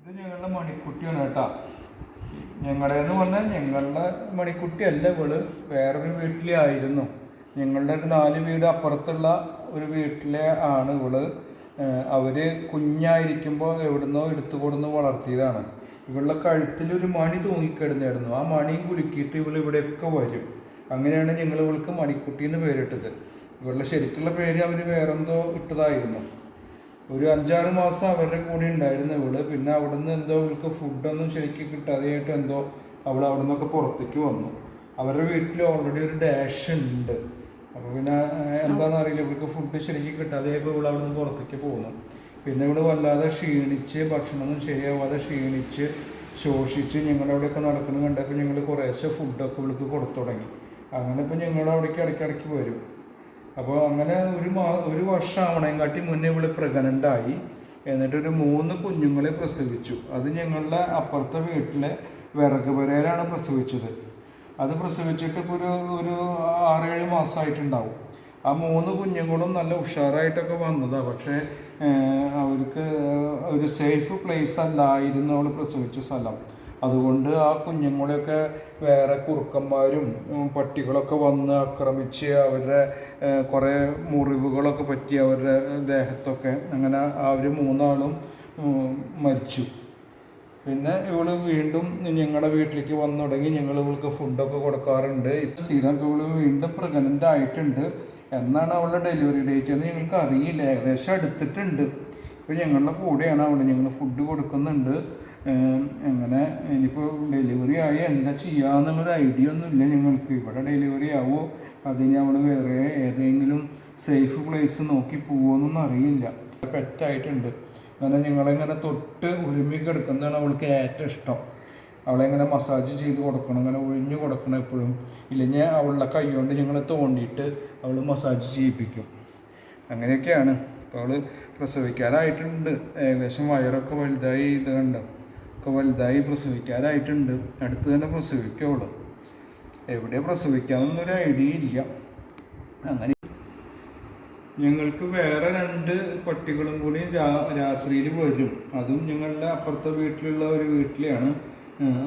ഇത് ഞങ്ങളുടെ മണിക്കുട്ടിയാണ് കേട്ടാ. ഞങ്ങളുടെ എന്ന് പറഞ്ഞാൽ ഞങ്ങളുടെ മണിക്കുട്ടിയല്ല ഇവൾ. വേറൊരു വീട്ടിലെ ആയിരുന്നു. ഞങ്ങളുടെ ഒരു നാല് വീട് അപ്പുറത്തുള്ള ഒരു വീട്ടിലെ ആണ് ഇവൾ. അവർ കുഞ്ഞായിരിക്കുമ്പോൾ എവിടുന്നോ എടുത്തു കൊടുന്ന് വളർത്തിയതാണ്. ഇവളുടെ കഴുത്തിൽ ഒരു മണി തൂങ്ങിക്കിടന്നായിരുന്നു. ആ മണിയും കുലുക്കിയിട്ട് ഇവൾ ഇവിടെയൊക്കെ വരും. അങ്ങനെയാണ് ഞങ്ങൾ ഇവൾക്ക് മണിക്കുട്ടി എന്ന് പേരിട്ടത്. ഇവളുടെ ശരിക്കുള്ള പേര് അവർ വേറെന്തോ ഇട്ടതായിരുന്നു. ഒരു അഞ്ചാറ് മാസം അവരുടെ കൂടെ ഉണ്ടായിരുന്നു ഇവൾ. പിന്നെ അവിടുന്ന് എന്തോ ഇവൾക്ക് ഫുഡൊന്നും ശരിക്കും കിട്ടാതെയായിട്ട് എന്തോ അവൾ അവിടെ നിന്നൊക്കെ പുറത്തേക്ക് വന്നു. അവരുടെ വീട്ടിൽ ഓൾറെഡി ഒരു ഡാഷ് ഉണ്ട്. അപ്പോൾ പിന്നെ എന്താണെന്ന് അറിയില്ല. ഇവൾക്ക് ഫുഡ് ശരിക്കും കിട്ടാതെയായപ്പോൾ ഇവൾ അവിടെ നിന്ന് പുറത്തേക്ക് പോകുന്നു. പിന്നെ ഇവൾ വല്ലാതെ ക്ഷീണിച്ച് ഭക്ഷണമൊന്നും ശരിയാവാതെ ക്ഷീണിച്ച് ശോഷിച്ച് അവിടെയൊക്കെ നടക്കുന്നത് കണ്ടപ്പോൾ ഞങ്ങൾ കുറേശ്ശെ ഫുഡൊക്കെ ഇവൾക്ക് കൊടുത്തു തുടങ്ങി. അങ്ങനെ ഇപ്പം ഞങ്ങളുടെ അവിടേക്ക് ഇടയ്ക്കിടയ്ക്ക് വരും. അപ്പോൾ അങ്ങനെ ഒരു മാ ഒരു വർഷം ആവണേങ്കാട്ടി മുന്നേ ഇവൾ പ്രഗ്നന്റായി എന്നിട്ട് ഒരു മൂന്ന് കുഞ്ഞുങ്ങളെ പ്രസവിച്ചു. അത് ഞങ്ങളുടെ അപ്പുറത്തെ വീട്ടിലെ വിറക് പ്രസവിച്ചത്. അത് പ്രസവിച്ചിട്ട് ഇപ്പോൾ ഒരു ഒരു ആറേഴ് മാസമായിട്ടുണ്ടാവും ആ മൂന്ന് കുഞ്ഞുങ്ങളും നല്ല ഉഷാറായിട്ടൊക്കെ വന്നതാണ് പക്ഷേ അവർക്ക് ഒരു സേഫ് പ്ലേസ് അല്ലായിരുന്നു അവൾ പ്രസവിച്ച സ്ഥലം. അതുകൊണ്ട് ആ കുഞ്ഞുങ്ങളെയൊക്കെ വേറെ കുറുക്കന്മാരും പട്ടികളൊക്കെ വന്ന് ആക്രമിച്ച് അവരുടെ കുറേ മുറിവുകളൊക്കെ പറ്റി അവരുടെ ദേഹത്തൊക്കെ അങ്ങനെ അവർ മൂന്നാളും മരിച്ചു. പിന്നെ ഇവൾ വീണ്ടും ഞങ്ങളുടെ വീട്ടിലേക്ക് വന്നു തുടങ്ങി. ഞങ്ങൾ ഇവൾക്ക് ഫുഡൊക്കെ കൊടുക്കാറുണ്ട്. ഇപ്പം സ്ഥിരം ഇവൾ വീണ്ടും പ്രഗ്നന്റ് ആയിട്ടുണ്ട്. എന്നാണ് അവളുടെ ഡെലിവറി ഡേറ്റ് എന്ന് ഞങ്ങൾക്ക് അറിയില്ല. ഏകദേശം അടുത്തിട്ടുണ്ട് ഇപ്പം ഞങ്ങളുടെ കൂടെയാണ് അവിടെ ഞങ്ങൾ ഫുഡ് കൊടുക്കുന്നുണ്ട്. അങ്ങനെ ഇനിയിപ്പോൾ ഡെലിവറി ആയി എന്താ ചെയ്യാന്നുള്ളൊരു ഐഡിയ ഒന്നുമില്ല ഞങ്ങൾക്ക്. ഇവിടെ ഡെലിവറി ആവോ? അതിന് അവൾ വേറെ ഏതെങ്കിലും സേഫ് പ്ലേസ് നോക്കി പോവുമെന്നൊന്നും അറിയില്ല. പെറ്റായിട്ടുണ്ട്. അങ്ങനെ ഞങ്ങളിങ്ങനെ തൊട്ട് ഒരുമി കിടക്കുന്നതാണ് അവൾക്ക് ഏറ്റവും ഇഷ്ടം. അവളെ ഇങ്ങനെ മസാജ് ചെയ്ത് കൊടുക്കണം ഇങ്ങനെ ഒഴിഞ്ഞു കൊടുക്കണം എപ്പോഴും. ഇല്ലെങ്കിൽ അവളുടെ കൈ കൊണ്ട് ഞങ്ങൾ തോണ്ടിയിട്ട് അവൾ മസാജ് ചെയ്യിപ്പിക്കും. അങ്ങനെയൊക്കെയാണ്. അപ്പോൾ അവൾ പ്രസവിക്കാനായിട്ടുണ്ട് ഏകദേശം വയറൊക്കെ വലുതായി ഇത് കണ്ടോ? ഒക്കെ വലുതായി പ്രസവിക്കാറായിട്ടുണ്ട് അടുത്ത് തന്നെ പ്രസവിക്കുള്ളൂ. എവിടെ പ്രസവിക്കാമെന്നൊരു ഐഡിയ ഇല്ല. അങ്ങനെ ഞങ്ങൾക്ക് വേറെ രണ്ട് പട്ടികളും കൂടി രാ രാത്രിയിൽ വരും. അതും ഞങ്ങളുടെ അപ്പുറത്തെ വീട്ടിലുള്ള ഒരു വീട്ടിലെയാണ്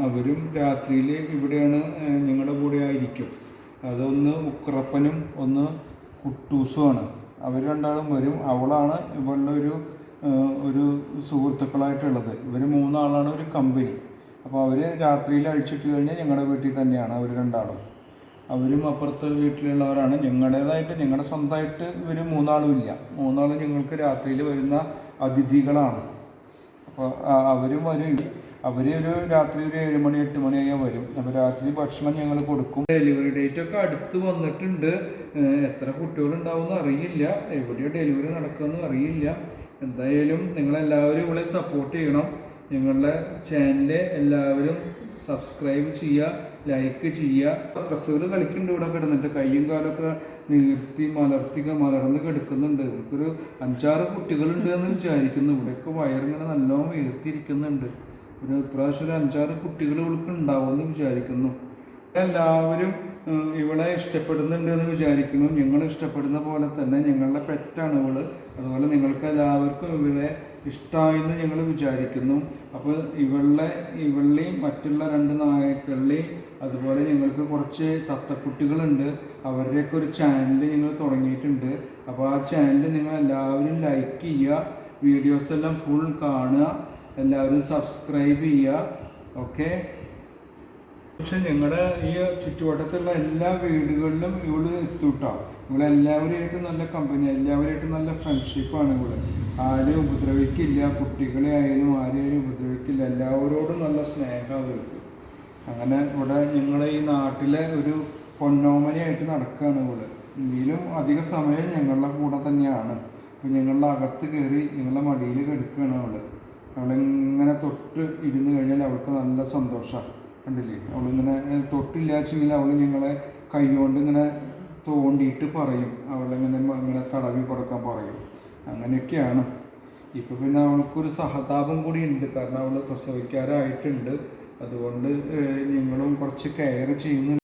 അവരും രാത്രിയിൽ ഇവിടെയാണ് ഞങ്ങളുടെ കൂടെ ആയിരിക്കും. അതൊന്ന് ഉക്രപ്പനും ഒന്ന് കുട്ടൂസുമാണ് അവർ രണ്ടാളും വരും. അവളാണ് ഇവളുടെ ഒരു ഒരു സുഹൃത്തുക്കളായിട്ടുള്ളത്. ഇവർ മൂന്നാളാണ് ഒരു കമ്പനി അപ്പോൾ അവർ രാത്രിയിൽ അഴിച്ചിട്ട് കഴിഞ്ഞാൽ ഞങ്ങളുടെ വീട്ടിൽ തന്നെയാണ് അവർ രണ്ടാളും. അവരും അപ്പുറത്തെ വീട്ടിലുള്ളവരാണ്. ഞങ്ങളുടേതായിട്ട് ഞങ്ങളുടെ സ്വന്തമായിട്ട് ഇവർ മൂന്നാളും ഇല്ല. മൂന്നാളും ഞങ്ങൾക്ക് രാത്രിയിൽ വരുന്ന അതിഥികളാണ്. അപ്പോൾ അവരും വരും. അവർ ഒരു രാത്രി ഒരു ഏഴ് മണി എട്ട് മണിയായി വരും. അപ്പോൾ രാത്രി ഭക്ഷണം ഞങ്ങൾ കൊടുക്കും. ഡെലിവറി ഡേറ്റ് ഒക്കെ അടുത്ത് വന്നിട്ടുണ്ട്. എത്ര കുട്ടികളുണ്ടാവുമെന്ന് അറിയില്ല. എവിടെയോ ഡെലിവറി നടക്കുമെന്ന് അറിയില്ല. എന്തായാലും നിങ്ങളെല്ലാവരും ഇവിടെ സപ്പോർട്ട് ചെയ്യണം. ഞങ്ങളുടെ ചാനൽ എല്ലാവരും സബ്സ്ക്രൈബ് ചെയ്യുക ലൈക്ക് ചെയ്യുക. കസുകൾ കളിക്കുന്നുണ്ട് ഇവിടെ കിടന്നിട്ട്. കയ്യും കാലൊക്കെ നീർത്തി മലർത്തി മലർന്ന് കിടക്കുന്നുണ്ട്. നമുക്കൊരു അഞ്ചാറ് കുട്ടികളുണ്ട് എന്ന് വിചാരിക്കുന്നു. ഇവിടെയൊക്കെ വയറിങ്ങനെ നല്ലോണം വീർത്തിരിക്കുന്നുണ്ട്. ഒരു ഇപ്രാവശ്യം ഒരു അഞ്ചാറ് കുട്ടികൾ ഇവൾക്ക് ഉണ്ടാവുമെന്ന് വിചാരിക്കുന്നു. എല്ലാവരും ഇവളെ ഇഷ്ടപ്പെടുന്നുണ്ട് എന്ന് വിചാരിക്കുന്നു. ഞങ്ങൾ ഇഷ്ടപ്പെടുന്ന പോലെ തന്നെ ഞങ്ങളുടെ പെറ്റാണ് ഇവൾ അതുപോലെ നിങ്ങൾക്ക് എല്ലാവർക്കും ഇവളെ ഇഷ്ടമായെന്ന് ഞങ്ങൾ വിചാരിക്കുന്നു. അപ്പോൾ ഇവളുടെ ഇവളുടെയും മറ്റുള്ള രണ്ട് നായക്കളുടെയും അതുപോലെ ഞങ്ങൾക്ക് കുറച്ച് തത്തക്കുട്ടികളുണ്ട്. അവരുടെയൊക്കെ ഒരു ചാനൽ ഞങ്ങൾ തുടങ്ങിയിട്ടുണ്ട്. അപ്പോൾ ആ ചാനൽ നിങ്ങൾ എല്ലാവരും ലൈക്ക് ചെയ്യുക. വീഡിയോസ് എല്ലാം ഫുൾ കാണുക. എല്ലാവരും സബ്സ്ക്രൈബ് ചെയ്യുക. ഓക്കെ പക്ഷെ ഞങ്ങളുടെ ഈ ചുറ്റുവട്ടത്തുള്ള എല്ലാ വീടുകളിലും ഇവൾ എത്തൂട്ടോ? ഇവിടെ എല്ലാവരുമായിട്ടും നല്ല കമ്പനി എല്ലാവരുമായിട്ടും നല്ല ഫ്രണ്ട്ഷിപ്പാണ് ഇവിടെ ആരും ഉപദ്രവിക്കില്ല കുട്ടികളെ ആയാലും ആരെയും ഉപദ്രവിക്കില്ല എല്ലാവരോടും നല്ല സ്നേഹം ഇവർക്ക് അങ്ങനെ ഇവിടെ ഞങ്ങളെ ഈ നാട്ടിലെ ഒരു പൊന്നോമനയായിട്ട് നടക്കുകയാണ് ഇവിടെ എങ്കിലും അധിക സമയം ഞങ്ങളുടെ കൂടെ തന്നെയാണ്. ഇപ്പം ഞങ്ങളുടെ അകത്ത് കയറി ഞങ്ങളുടെ മടിയിൽ കിടക്കുകയാണ് അവിടെ അവളിങ്ങനെ തൊട്ട് ഇരുന്ന് കഴിഞ്ഞാൽ അവൾക്ക് നല്ല സന്തോഷമാണ് കണ്ടില്ലേ? അവളിങ്ങനെ തൊട്ടില്ല തൊട്ടില്ലാച്ചെങ്കിൽ അവൾ ഞങ്ങളെ കൈകൊണ്ട് ഇങ്ങനെ തോണ്ടിയിട്ട് പറയും. അവളിങ്ങനെ ഇങ്ങനെ തടവി കൊടുക്കാൻ പറയും. അങ്ങനെയൊക്കെയാണ്. ഇപ്പോൾ പിന്നെ അവൾക്കൊരു സഹതാപം കൂടി ഉണ്ട്. കാരണം അവൾ പ്രസവിക്കാറായിട്ടുണ്ട് അതുകൊണ്ട് ഞങ്ങളും കുറച്ച് കെയർ ചെയ്യുന്നു